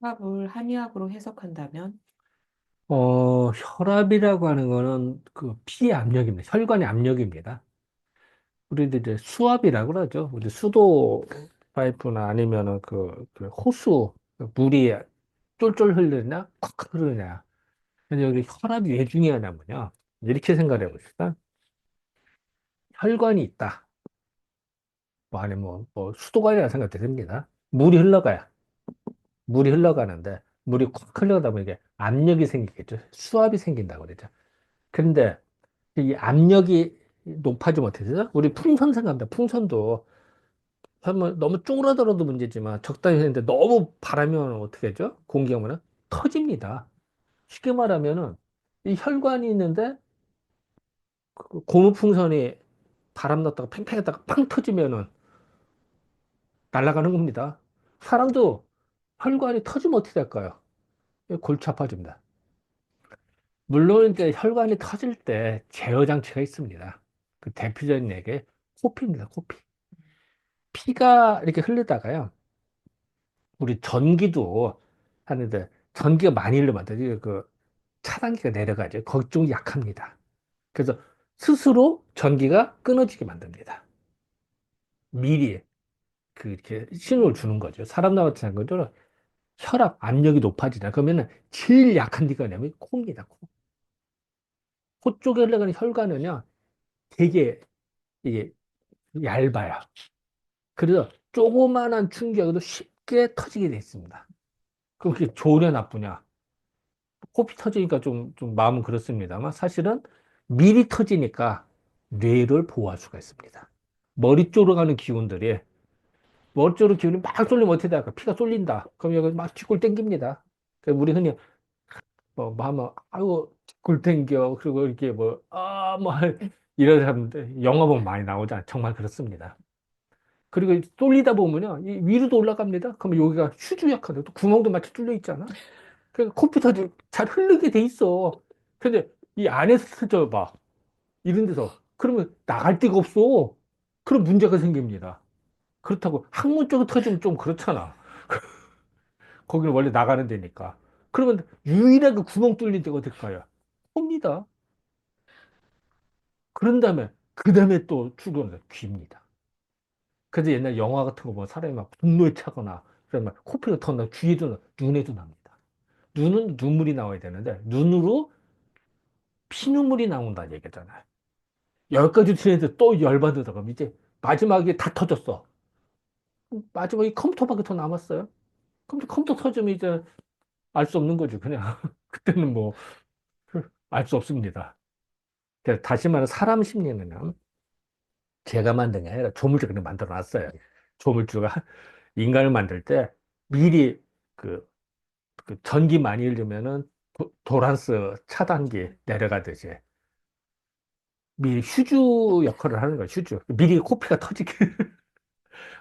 혈압을 한의학으로 해석한다면 어, 혈압이라고 하는 거는 그피 압력입니다. 혈관의 압력입니다. 우리도 이제 수압이라고 그러죠. 우리 수도 파이프나 아니면은 그, 그 호수 그 물이 쫄쫄 흐르냐, 콱콱 흐르냐. 근데 여기 혈압이 왜 중요하냐면요. 이렇게 생각해 봅시다. 혈관이 있다. 뭐 아니면 뭐 수도관이라 생각도 됩니다. 물이 흘러가야. 물이 흘러가는데 물이 콱 흘러가다 보면 이게 압력이 생기겠죠. 수압이 생긴다고 그러죠. 근데 이 압력이 높아지 못해서 우리 풍선 생각합니다. 풍선도 너무 쪼그라들어도 문제지만 적당히 했는데 너무 바람이 오면 어떻게 하죠? 공기가 오면 터집니다. 쉽게 말하면은 이 혈관이 있는데 그 고무 풍선이 바람 났다가 팽팽했다가 팡 터지면은 날아가는 겁니다. 사람도 혈관이 터지면 어떻게 될까요? 골치 아파집니다. 물론 이제 혈관이 터질 때 제어 장치가 있습니다. 그 대표적인 얘기 코피입니다. 코피. 피가 이렇게 흐르다가요. 우리 전기도 하는데 전기가 많이 흐르면 안 돼요. 그 차단기가 내려가죠. 거기 좀 약합니다. 그래서 스스로 전기가 끊어지게 만듭니다. 미리 그 이렇게 신호를 주는 거죠. 사람 나한테 거죠. 혈압, 압력이 높아지다. 그러면은 제일 약한 데가 뭐냐면 코입니다. 코. 코 쪽에 흘러가는 혈관은요, 되게 이게 얇아요. 그래서 조그만한 충격에도 쉽게 터지게 돼 있습니다. 그럼 그게 좋으냐 나쁘냐? 코피 터지니까 좀, 좀 마음은 그렇습니다만 사실은 미리 터지니까 뇌를 보호할 수가 있습니다. 머리 쪽으로 가는 기운들이 머리 쪽으로 기운이 막 쏠리면 어떻게 될까? 피가 쏠린다. 그럼 여기 막 뒷골 땡깁니다. 그래서 우리 흔히 뭐, 뭐 하면 아유 뒷골 땡겨 그리고 이렇게 뭐 아 뭐 이런 사람들 영화 보면 많이 나오잖아. 정말 그렇습니다. 그리고 쏠리다 보면요 이 위로도 올라갑니다. 그러면 여기가 휴지 역할로 또 구멍도 마치 뚫려 있잖아. 그러니까 컴퓨터도 잘 흐르게 돼 있어. 근데 이 안에서 터져봐. 이런 데서. 그러면 나갈 데가 없어. 그런 문제가 생깁니다. 그렇다고 항문 쪽에 터지면 좀 그렇잖아. 거기는 원래 나가는 데니까. 그러면 유일하게 구멍 뚫린 데가 어딜까요? 코입니다. 그런 다음에, 그 다음에 또 출근은 귀입니다. 그래서 옛날 영화 같은 거 보면 사람이 막 분노에 차거나, 그러면 코피가 터나 귀에도, 나- 눈에도 납니다. 눈은 눈물이 나와야 되는데, 눈으로 피눈물이 나온다는 얘기잖아요. 열가지 트레이드 또 열받으다가 이제 마지막에 다 터졌어. 마지막에 컴퓨터밖에 더 남았어요. 컴퓨터, 컴퓨터 터지면 이제 알 수 없는 거죠. 그냥 그때는 뭐 알 수 없습니다. 다시 말해 사람 심리는요. 제가 만든 게 아니라 조물주가 만들어 놨어요. 조물주가 인간을 만들 때 미리 그, 그 전기 많이 흐르면은 도, 도란스 차단기 내려가듯이 미리 휴주 역할을 하는 거예요. 휴주. 미리 코피가 터지게.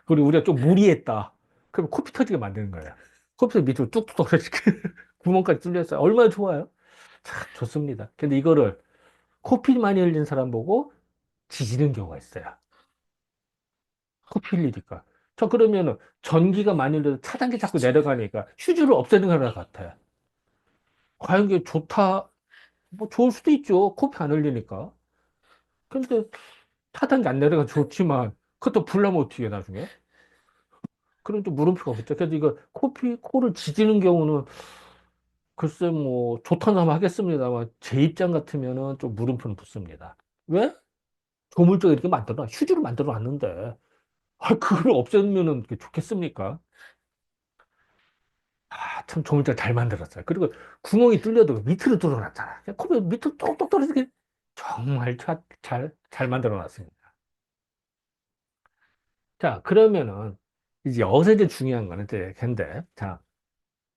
그리고 우리가 좀 무리했다. 그럼 코피 터지게 만드는 거예요. 코피 밑으로 뚝뚝 떨어지게 구멍까지 뚫렸어요. 얼마나 좋아요? 참 좋습니다. 근데 이거를 코피 많이 흘린 사람 보고 지지는 경우가 있어요. 코피 흘리니까. 저 그러면은 전기가 많이 흘려서 차단기 자꾸 내려가니까 휴지를 없애는 거랑 같아요. 과연 이게 좋다? 뭐 좋을 수도 있죠. 코피 안 흘리니까. 근데 차단기 안 내려가 좋지만 그것도 불나면 어떻게 해, 나중에? 그럼 또 물음표가 붙죠. 그래서 이거 코피, 코를 지지는 경우는 글쎄 뭐 사람 하겠습니다만 제 입장 같으면은 좀 물음표는 붙습니다. 왜? 조물주가 이렇게 만들어 휴지를 만들어 놨는데 아, 그걸 없애면은 좋겠습니까? 아, 참 조물주가 잘 만들었어요. 그리고 구멍이 뚫려도 밑으로 뚫어놨잖아. 코피 밑으로 똑똑 떨어지게 정말 잘, 잘, 잘 만들어 놨습니다. 자, 그러면은 이제 여기서 이제 중요한 거는 이제 근데 자,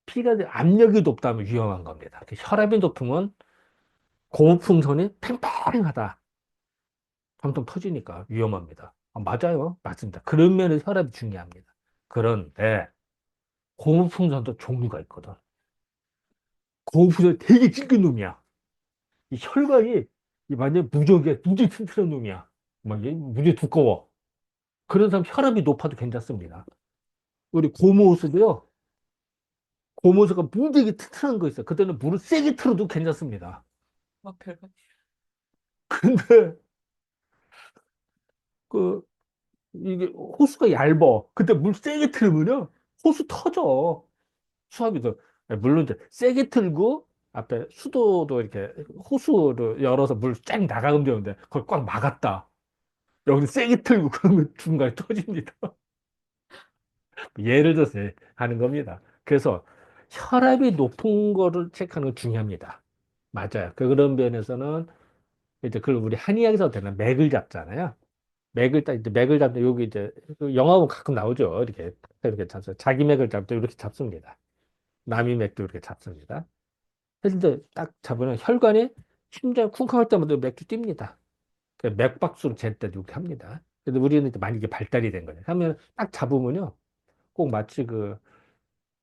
피가 압력이 높다면 위험한 겁니다. 혈압이 높으면 고무풍선이 팽팽하다. 텅텅 터지니까 위험합니다. 아, 맞아요. 맞습니다. 그런 면에서 혈압이 중요합니다. 그런데 고무풍선도 종류가 있거든. 고무풍선 되게 찔긴 놈이야. 이 혈관이 이 완전 무적이야. 무지 튼튼한 놈이야. 막 무지 두꺼워. 그런 사람 혈압이 높아도 괜찮습니다. 우리 고무호수도요. 고무쇠가 무지개 튼튼한 거 있어요. 그때는 물을 세게 틀어도 괜찮습니다. 막 별거. 근데 그 이게 호수가 얇어. 그때 물 세게 틀면요 호수 터져. 수압이도 물론 이제 세게 틀고 앞에 수도도 이렇게 호수를 열어서 물 쫙 나가면 되는데 그걸 꽉 막았다. 여기 세게 틀고 그러면 중간에 터집니다. 예를 들어서 하는 겁니다. 그래서 혈압이 높은 거를 체크하는 건 중요합니다. 맞아요. 그 그런 면에서는 이제 그걸 우리 한의학에서 되는 맥을 잡잖아요. 맥을 딱 이제 맥을 잡는데 여기 이제 그 영화 보면 가끔 나오죠. 이렇게 이렇게 잡죠. 자기 맥을 때 이렇게 잡습니다. 남이 맥도 이렇게 잡습니다. 때딱 잡으면 혈관이 심장 쿵쾅할 때마다 맥주 뜁니다. 그 맥박수로 잴 때도 이렇게 합니다. 근데 우리는 이제 많이 이게 발달이 된 거예요. 하면 딱 잡으면요. 꼭 마치 그,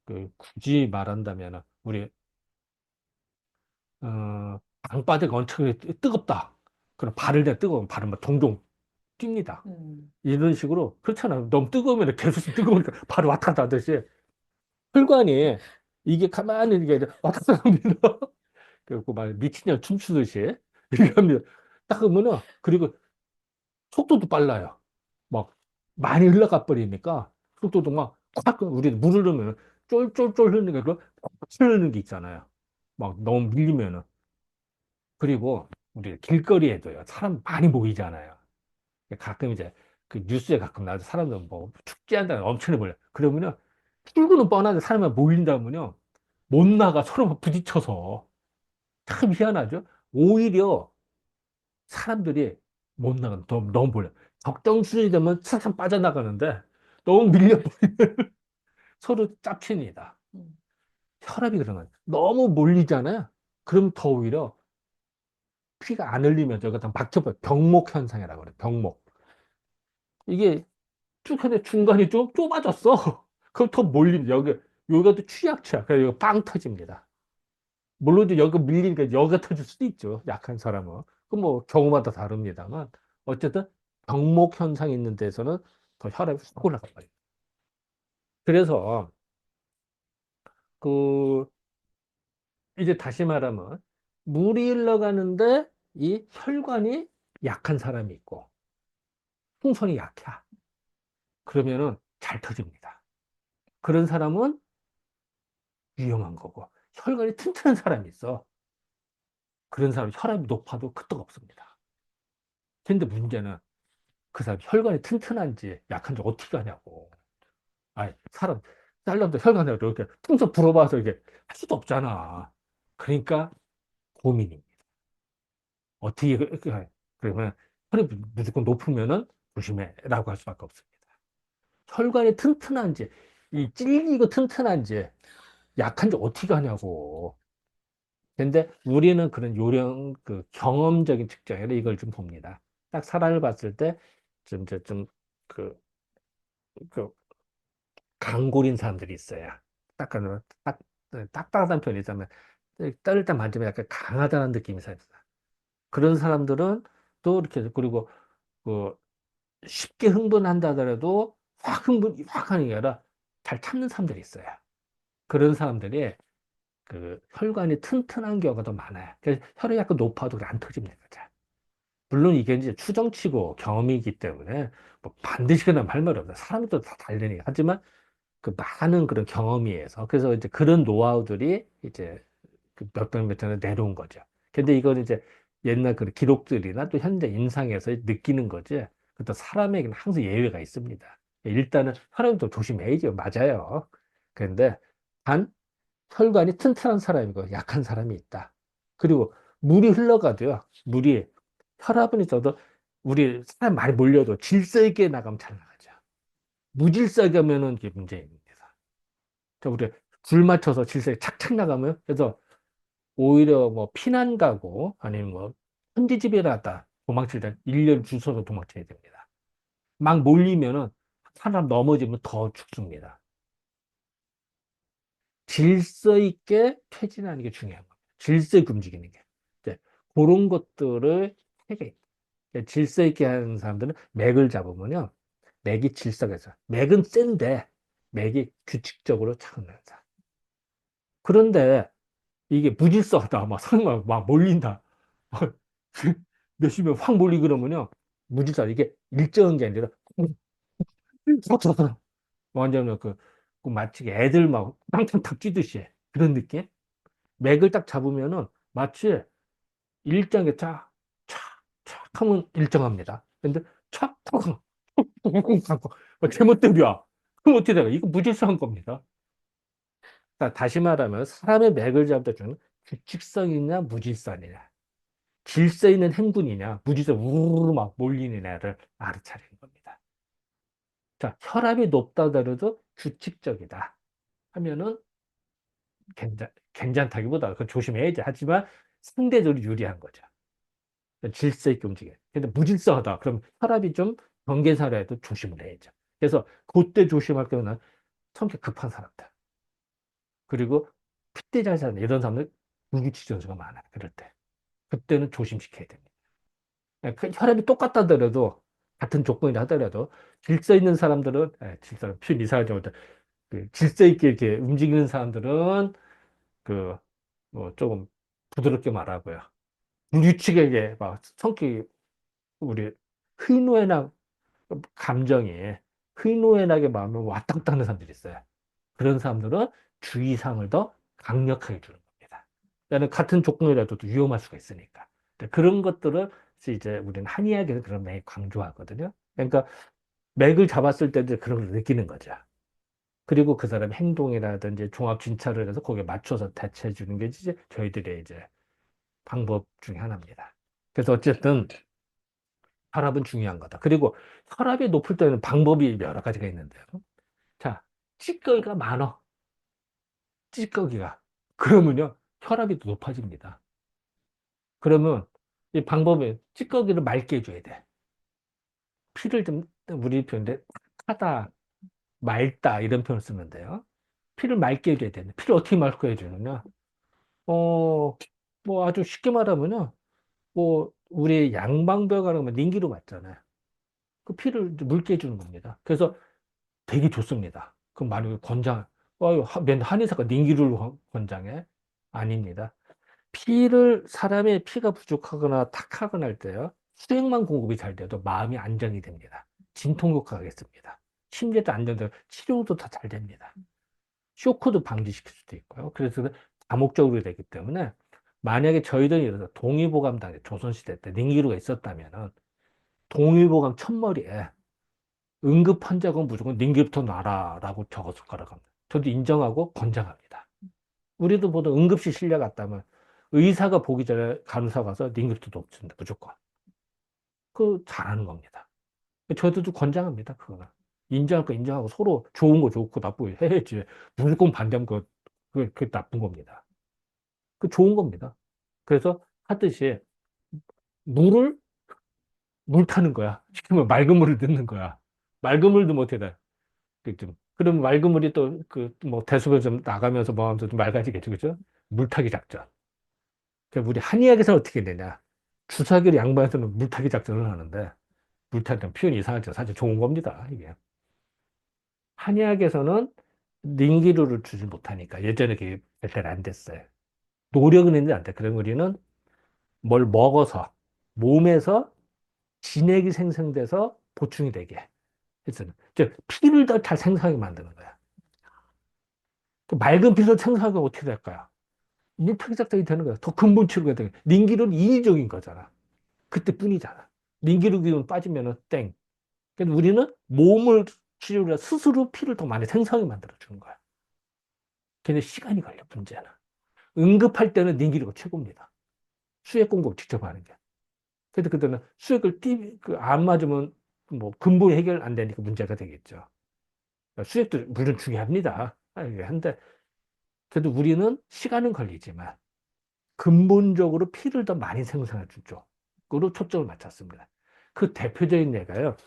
그 굳이 말한다면 우리 어, 방바닥이 엄청 뜨겁다. 그럼 발을 대 뜨거우면 발은 막 동동 뜁니다. 음. 이런 식으로 그렇잖아요. 너무 뜨거우면 계속 뜨거우니까 바로 왔다 갔다 하듯이 혈관이 이게 가만히 이게 왔다 갔다 합니다. 그리고 막 미친년 춤추듯이 이렇게 합니다. 딱 하면은 그리고 속도도 빨라요. 막 많이 흘러가 버리니까 속도도 막 꽉, 우리 물을 넣으면 쫄쫄쫄 흐르는 게, 그 흐르는 게 있잖아요. 막 너무 밀리면은. 그리고 우리 길거리에도요, 사람 많이 모이잖아요. 가끔 이제 그 뉴스에 가끔 나와서 사람들 뭐 축제한다는 엄청나게 몰려. 그러면은 출구는 뻔한데 사람이 모인다면요, 못 나가 서로 막 부딪혀서. 참 희한하죠? 오히려 사람들이 못 나가는, 너무, 너무 몰려. 적정 수준이 되면 차참 빠져나가는데 너무 밀려버리면 서로 짭칩니다. 음. 혈압이 그런 거예요. 너무 몰리잖아요. 그럼 더 오히려 피가 안 흘리면서 여기가 다 막혀버려. 병목 현상이라고 그래요. 병목. 이게 쭉 하는데 중간이 좀 좁아졌어. 그럼 더 몰림. 여기, 여기가 또 취약체야. 그래서 여기 빵 터집니다. 물론 여기 밀리니까 여기가 터질 수도 있죠. 약한 사람은. 그 뭐 경우마다 다릅니다만. 어쨌든 병목 현상이 있는 데서는 더 혈압이 쑥 올라가 버려요. 그래서 그 이제 다시 말하면 물이 흘러가는데 이 혈관이 약한 사람이 있고 풍선이 약해. 그러면은 잘 터집니다. 그런 사람은 위험한 거고 혈관이 튼튼한 사람이 있어. 그런 사람 혈압이 높아도 끄떡 없습니다. 근데 문제는 그 사람 혈관이 튼튼한지 약한지 어떻게 하냐고. 아니, 사람, 사람도 혈관을 이렇게 풍선 불어봐서 이게 할 수도 없잖아. 그러니까 고민입니다. 어떻게, 그- 그- 그러면 무- 무조건 높으면은 조심해라고 할 수밖에 없습니다. 혈관이 튼튼한지, 이 찔리고 튼튼한지, 약한지 어떻게 하냐고. 근데 우리는 그런 요령, 그 경험적인 측정으로 이걸 좀 봅니다. 딱 사람을 봤을 때, 좀, 저, 좀, 그, 그, 강골인 사람들이 있어요. 딱, 그, 딱, 딱딱한 편이 있다면, 떨릴 때 만지면 약간 강하다는 느낌이 있어요. 그런 사람들은 또 이렇게, 그리고, 그, 쉽게 흥분한다 하더라도 확 흥분, 확 하는 게 아니라 잘 참는 사람들이 있어요. 그런 사람들이 그 혈관이 튼튼한 경우가 더 많아요. 그래서 혈이 약간 높아도 안 터집니다. 잘. 물론 이게 이제 추정치고 경험이기 때문에 뭐 반드시 그냥 할 말이 없어요. 사람도 다 다르니까. 하지만 그 많은 그런 경험에 의해서 그래서 이제 그런 노하우들이 이제 그 몇백 몇천에 내려온 거죠. 근데 이건 이제 옛날 그 기록들이나 또 현재 임상에서 느끼는 거지. 그또 사람에게는 항상 예외가 있습니다. 일단은 혈압도 조심해야죠. 맞아요. 그런데 단 혈관이 튼튼한 사람이고 약한 사람이 있다. 그리고 물이 흘러가도요. 물이 혈압은 있어도 우리 사람 많이 몰려도 질서 있게 나가면 잘 나가죠. 무질서하게 하면은 이게 문제입니다. 자, 우리 줄 맞춰서 질서에 착착 나가면 그래서 오히려 뭐 피난 가고 아니면 뭐 현지 집에 갔다 도망칠 때 일렬 줄 서서 도망쳐야 됩니다. 막 몰리면은 사람 넘어지면 더 죽습니다. 질서 있게 퇴진하는 게 중요한 겁니다. 질서 있게 움직이는 게. 이제 그런 것들을 세개 있다. 이제 질서 있게 하는 사람들은 맥을 잡으면요. 맥이 질서가 있어요. 맥은 센데 맥이 규칙적으로 차는 거다. 그런데 이게 무질서하다. 막 사람 막 몰린다. 몇십 명 확 몰리고 그러면요. 무질서 이게 일정한 게 아니라 완전 그, 그 마치 애들 막 탕탕탕 뛰듯이 해. 그런 느낌? 맥을 딱 잡으면은 마치 일정하게 쫙, 촥, 촥 하면 일정합니다. 근데 촥, 촥, 촥, 촥, 막 제멋대로야. 그럼 어떻게 돼요? 이거 무질서한 겁니다. 자, 다시 말하면 사람의 맥을 때 주는 규칙성이냐 무질서이냐 질서 있는 행군이냐 무질서 우르르 막 몰리는 애를 알아차리는 겁니다. 자, 혈압이 높다 하더라도 규칙적이다 하면은 괜찮, 괜찮다기보다 그건 조심해야지 하지만 상대적으로 유리한 거죠. 질서 있게 움직여. 근데 무질서하다. 그럼 혈압이 좀 경계사라 해도 조심을 해야죠. 그래서 그때 조심할 경우는 성격 급한 사람들. 그리고 핏대 잘 사는 이런 사람들 불규칙 전수가 많아요. 그럴 때. 그때는 조심시켜야 됩니다. 예, 그 혈압이 똑같다 하더라도 같은 조건이라 하더라도 질서 있는 사람들은 예, 질서 표현 이상하죠. 그 질서 있게 이렇게 움직이는 사람들은 그 뭐 조금 부드럽게 말하고요. 불규칙하게 막 성격이 우리 희노애락 감정이 희노애락의 마음을 왔다 갔다 하는 사람들이 있어요. 그런 사람들은 주의사항을 더 강력하게 주는 겁니다. 그러니까 같은 조건이라도 또 위험할 수가 있으니까. 그런 것들을 이제 우리는 한의학에서 그런 맥 강조하거든요. 그러니까 맥을 잡았을 때도 그런 걸 느끼는 거죠. 그리고 그 사람의 행동이라든지 종합 진찰을 해서 거기에 맞춰서 대처해 주는 게 이제 저희들의 이제 방법 중에 하나입니다. 그래서 어쨌든 혈압은 중요한 거다. 그리고 혈압이 높을 때는 방법이 여러 가지가 있는데요. 자, 찌꺼기가 많아. 찌꺼기가. 그러면요, 혈압이 또 높아집니다. 그러면 이 방법은 찌꺼기를 맑게 해줘야 돼. 피를 좀, 우리 표현인데, 하다, 맑다, 이런 표현을 쓰는데요. 피를 맑게 해줘야 되는데, 피를 어떻게 맑게 해주느냐? 어, 뭐 아주 쉽게 말하면요. 뭐, 우리 양방벽 하는 거 닌기로 맞잖아요. 그 피를 묽게 해주는 겁니다. 그래서 되게 좋습니다. 그 말이 권장, 어, 맨 한의사가 닌기를 권장해? 아닙니다. 피를, 사람의 피가 부족하거나 탁하거나 할 때요. 수액만 공급이 잘 돼도 마음이 안정이 됩니다. 진통 효과가 있습니다. 심리도 안정되고 치료도 다 잘 됩니다. 쇼크도 방지시킬 수도 있고요. 그래서 다목적으로 되기 때문에 만약에 저희들이 이래서 동의보감당에 조선시대 때 닝기루가 있었다면은 동의보감 첫머리에 응급 환자건 무조건 닝기루부터 놔라라고 거라고 합니다. 저도 인정하고 권장합니다. 우리도 보통 응급실 실려 갔다면 의사가 보기 전에 간호사 가서 닝기루도 없습니다. 무조건. 그 잘하는 겁니다. 저희들도 권장합니다. 그거는. 인정할 거 인정하고 서로 좋은 거 좋고 나쁘고 해야지. 무조건 반대하면 그, 그, 그 나쁜 겁니다. 그 좋은 겁니다. 그래서 하듯이 물을 물 타는 거야. 시키면 맑은 물을 넣는 거야. 맑은 물도 못해 다. 좀 그럼 맑은 물이 또 그 뭐 대수가 좀 나가면서 뭐 하면서 좀 맑아지겠죠, 그죠? 물타기 작전. 그러니까 우리 한의학에서 어떻게 되냐? 주사기를 양반에서는 물타기 작전을 하는데 물타기는 표현이 이상하죠. 사실 좋은 겁니다. 이게 한의학에서는 링기루를 주지 못하니까 예전에 그게 별대로 안 됐어요. 노력은 했는데 안 돼. 그럼 우리는 뭘 먹어서 몸에서 진액이 생성돼서 보충이 되게 했어요. 즉 피를 더 잘 생성하게 만드는 거야. 그 맑은 피를 생성하게 어떻게 될까요? 작전이 되는 거야. 더 근본 치료가 되는 거야. 링기루는 인위적인 거잖아. 그때뿐이잖아. 링기루 기운 빠지면은 땡. 그래서 우리는 몸을 치료를 스스로 피를 더 많이 생성하게 만들어 주는 거야. 근데 시간이 걸려 문제는. 응급할 때는 닌기류가 최고입니다. 수액 공급 직접 하는 게. 그래도 그때는 수액을 띠, 그, 안 맞으면 뭐 근본이 해결 안 되니까 문제가 되겠죠. 수액도 물론 중요합니다. 한데, 그래도 우리는 시간은 걸리지만 근본적으로 피를 더 많이 주죠. 그로 초점을 맞췄습니다. 그 대표적인 예가요.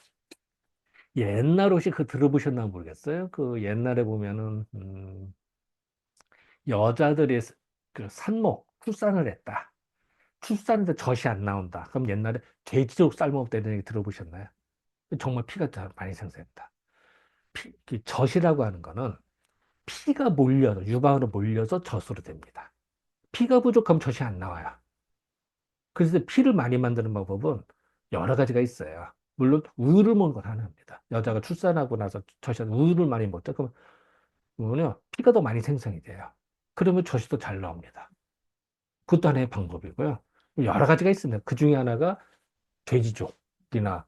옛날 혹시 그 들어보셨나 모르겠어요. 그 옛날에 보면은, 음, 여자들이 그 산모, 출산을 했다. 출산해서 젖이 안 나온다. 그럼 옛날에 돼지족 얘기 들어보셨나요? 정말 피가 더 많이. 피, 그 젖이라고 하는 거는 피가 몰려서, 유방으로 몰려서 젖으로 됩니다. 피가 부족하면 젖이 안 나와요. 그래서 피를 많이 만드는 방법은 여러 가지가 있어요. 물론 우유를 먹는 건 하나입니다. 여자가 출산하고 나서 젖이 우유를 많이 먹다 그러면 피가 더 많이 생성이 돼요. 그러면 젖이 더 잘 나옵니다. 그것도 하나의 방법이고요. 여러 가지가 있습니다. 그 중에 하나가 돼지족이나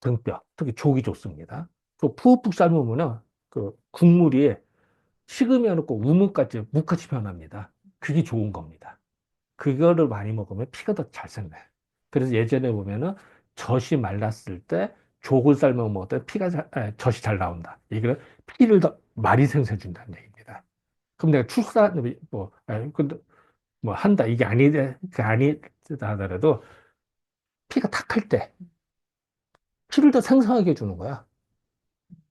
등뼈, 특히 족이 좋습니다. 그 푹푹 삶으면은 그 국물이 식으면 없고 우뭇같이 묵같이 변합니다. 그게 좋은 겁니다. 그거를 많이 먹으면 피가 더 잘 생겨요. 그래서 예전에 보면은 젖이 말랐을 때 족을 삶아 먹었더니 피가 잘, 아, 젖이 잘 나온다. 이거는 피를 더 많이 생성해준다는 얘기입니다. 그럼 내가 출산, 뭐, 아, 근데 뭐 한다. 이게 아니, 그 아니다 하더라도 피가 탁할 때 피를 더 생성하게 해주는 거야.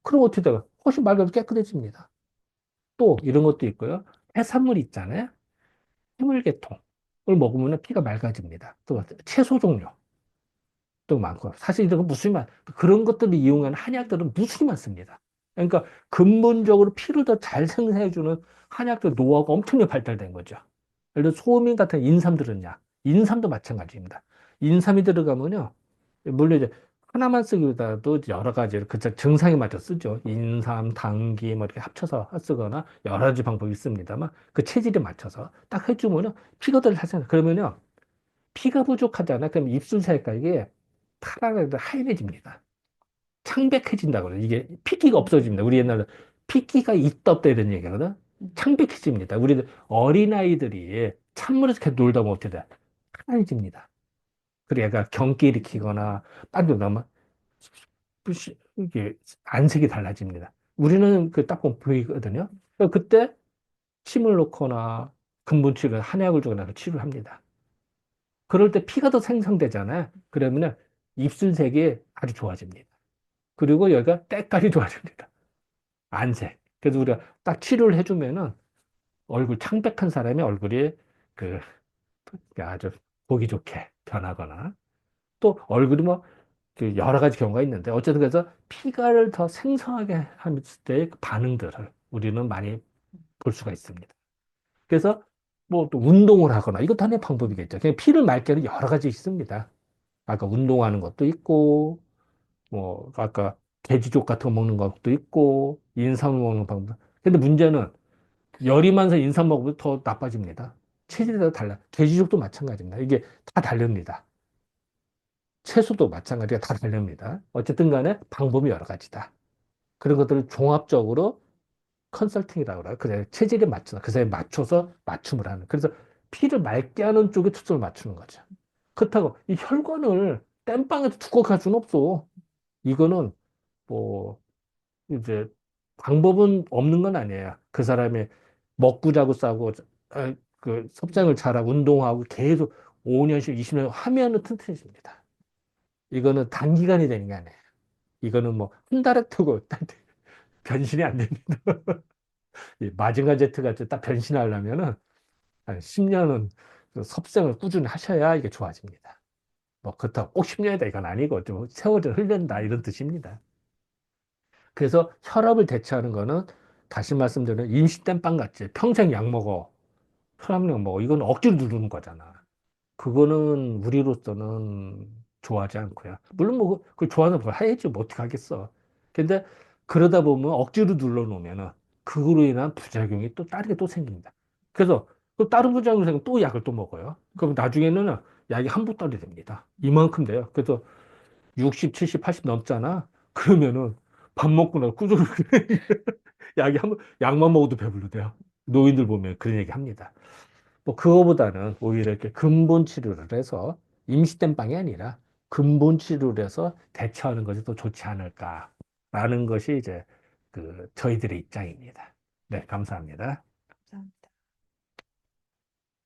그럼 어떻게 돼요? 훨씬 맑아서 깨끗해집니다. 또 이런 것도 있고요. 해산물 있잖아요. 해물계통을 먹으면 피가 맑아집니다. 또 채소 종류 또 많고 사실 이런 건 무수히 많 그런 것들을 이용하는 한약들은 무수히 많습니다. 그러니까 근본적으로 피를 더 잘 생성해주는 한약들 노하우가 엄청나게 발달된 거죠. 예를 들어 소민 같은 인삼 들었냐? 인삼도 마찬가지입니다. 인삼이 들어가면요. 물론 이제 하나만 쓰기보다도 여러 가지 그 증상에 맞춰 쓰죠. 인삼, 당기 뭐 이렇게 합쳐서 쓰거나 여러 가지 방법이 있습니다만 그 체질에 맞춰서 딱 해주면은 피가 덜 살잖아. 그러면요 피가 부족하잖아. 그럼 입술 색깔이 파랗게 하얘집니다. 창백해진다고 그래요. 이게 핏기가 없어집니다. 우리 옛날에 핏기가 있다 없다 이런 얘기거든. 창백해집니다. 우리 어린아이들이 찬물에서 계속 놀다 보면 어떻게 돼? 파란해집니다. 그리고 얘가 경기 일으키거나 빨리 나면 이게 안색이 달라집니다. 우리는 그 딱 보면 보이거든요. 그러니까 그때 침을 놓거나 근본 치료, 한약을 주거나 치료를 합니다. 그럴 때 피가 더 생성되잖아요. 그러면은 입술색이 아주 좋아집니다. 그리고 여기가 때깔이 좋아집니다. 안색. 그래서 우리가 딱 치료를 해주면은 얼굴 창백한 사람의 얼굴이 그 아주 보기 좋게 변하거나 또 얼굴이 뭐그 여러 가지 경우가 있는데 어쨌든 그래서 피가를 더 생성하게 했을 때의 그 반응들을 우리는 많이 볼 수가 있습니다. 그래서 뭐 또 운동을 하거나 이것도 하나의 방법이겠죠. 그냥 피를 맑게는 여러 가지 있습니다. 아까 운동하는 것도 있고 뭐 아까 돼지족 같은 거 먹는 것도 있고 인삼을 먹는 방법. 근데 문제는 열이 많아서 인삼 먹으면 더 나빠집니다. 체질이 다 달라. 돼지족도 마찬가지입니다. 이게 다 다릅니다. 채소도 마찬가지가 다 다릅니다. 어쨌든 간에 방법이 여러 가지다. 그런 것들을 종합적으로 컨설팅이라고 그래요. 그래, 체질에 맞춰서, 그 사람에 맞춰서 맞춤을 하는. 그래서 피를 맑게 하는 쪽에 초점을 맞추는 거죠. 그렇다고 이 혈관을 땜빵에서 두껍게 할 수는 없어. 이거는 뭐, 이제 방법은 없는 건 아니에요. 그 사람이 먹고 자고 싸고, 아, 그 섭장을 잘하고 운동하고 계속 5년씩 20년 하면은 튼튼해집니다. 이거는 단기간이 되는 게 아니에요. 이거는 뭐 한 달에 뜨고 변신이 안 됩니다. 이 마징가 제트 같이 딱 변신하려면은 한 10년은 섭생을 꾸준히 하셔야 이게 좋아집니다. 뭐 그렇다고 꼭 10년이다 이건 아니고 좀 세월을 흘린다 이런 뜻입니다. 그래서 혈압을 대체하는 거는 다시 말씀드리면 임시땜빵 같지 평생 약 먹어 혈압약 먹어 이건 억지로 누르는 거잖아. 그거는 우리로서는 좋아하지 않고요. 물론 뭐 그걸 좋아하는 걸 해야지 뭐 어떻게 하겠어. 근데 그러다 보면 억지로 눌러 놓으면은 그거로 인한 부작용이 또 다르게 또 생깁니다. 그래서 또 다른 부작용이 생기면 또 약을 또 먹어요. 그럼 나중에는 약이 한 보따리 됩니다. 이만큼 돼요. 그래서 60, 70, 80 넘잖아. 그러면은 밥 먹고 나서 꾸준히 약이 한, 약만 먹어도 배불러대요. 노인들 보면 그런 얘기 합니다. 뭐 그거보다는 오히려 이렇게 근본 치료를 해서 임시땜빵이 아니라 근본 치료를 해서 대처하는 것이 더 좋지 않을까라는 것이 이제 그 저희들의 입장입니다. 네, 감사합니다.